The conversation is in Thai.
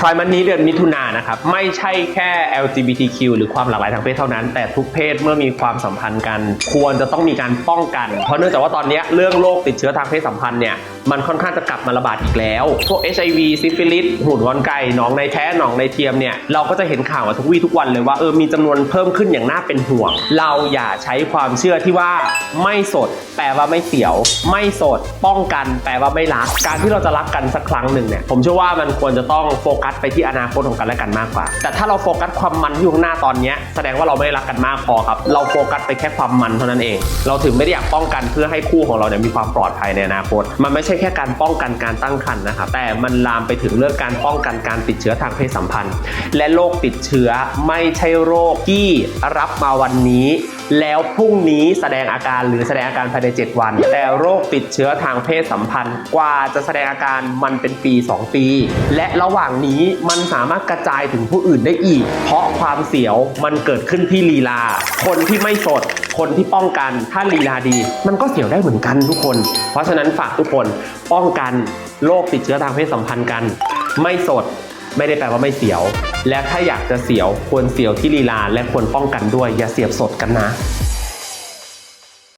พรายมันนี้เดือนมิถุนายนนะครับ ไม่ใช่แค่ LGBTQ หรือความหลากหลายทางเพศเท่านั้น แต่ทุกเพศเมื่อมีความสัมพันธ์กัน ควรจะต้องมีการป้องกัน เพราะเนื่องจากว่าตอนนี้เรื่องโรคติดเชื้อทางเพศสัมพันธ์เนี่ย มันค่อนข้างจะกลับมาระบาดอีกแล้ว พวก HIV ซิฟิลิสหูดงอนไก่หนองในแท้หนองในเทียมเนี่ยเราก็จะเห็นข่าวทุกวี่ทุกวันเลยว่าเออมีจำนวนเพิ่มขึ้นอย่างน่าเป็นห่วง เราอย่าใช้ความเชื่อที่ว่าไม่สด แปลว่าไม่เสียว ไม่สด ป้องกัน แปลว่าไม่รัก การที่เราจะรักกันสักครั้งหนึ่งเนี่ยผมเชื่อว่ามันควรจะต้องโฟกัสไปที่อนาคตของกันและกันมากกว่า แต่ถ้าเราโฟกัสความมันอยู่ข้างหน้าตอนนี้แสดงว่าเราไม่ได้รักกันมากพอครับ เราโฟกัสไปแค่ความมันเท่านั้นเอง เราถึงไม่ได้อยากป้องกันเพื่อให้คู่ของเราเนี่ยมีความปลอดภัยในอนาคต มันไม่ใช่่แค่การป้องกันการตั้งครรภ์นะครับแต่มันลามไปถึงเรื่องการป้องกันการติดเชื้อทางเพศสัมพันธ์ และโรคติดเชื้อไม่ใช่โรคที่รับมาวันนี้แล้วพรุ่งนี้แสดงอาการหรือแสดงอาการภายใน 7 วัน แต่โรคติดเชื้อทางเพศสัมพันธ์ กว่าจะแสดงอาการมันเป็นปี 2 ปี และระหว่างนี้มันสามารถกระจายถึงผู้อื่นได้อีก เพราะความเสียวมันเกิดขึ้นที่ลีลา คนที่ไม่สด คนที่ป้องกันถ้าลีลาดี มันก็เสียวได้เหมือนกันทุกคน เพราะฉะนั้นฝากทุกคนป้องกันโรคติดเชื้อทางเพศสัมพันธ์กัน ไม่สด ไม่ได้แปลว่าไม่เสียว และถ้าอยากจะเสียวควรเสียวที่ลีลาและควรป้องกันด้วยอย่าเสียบสดกันนะ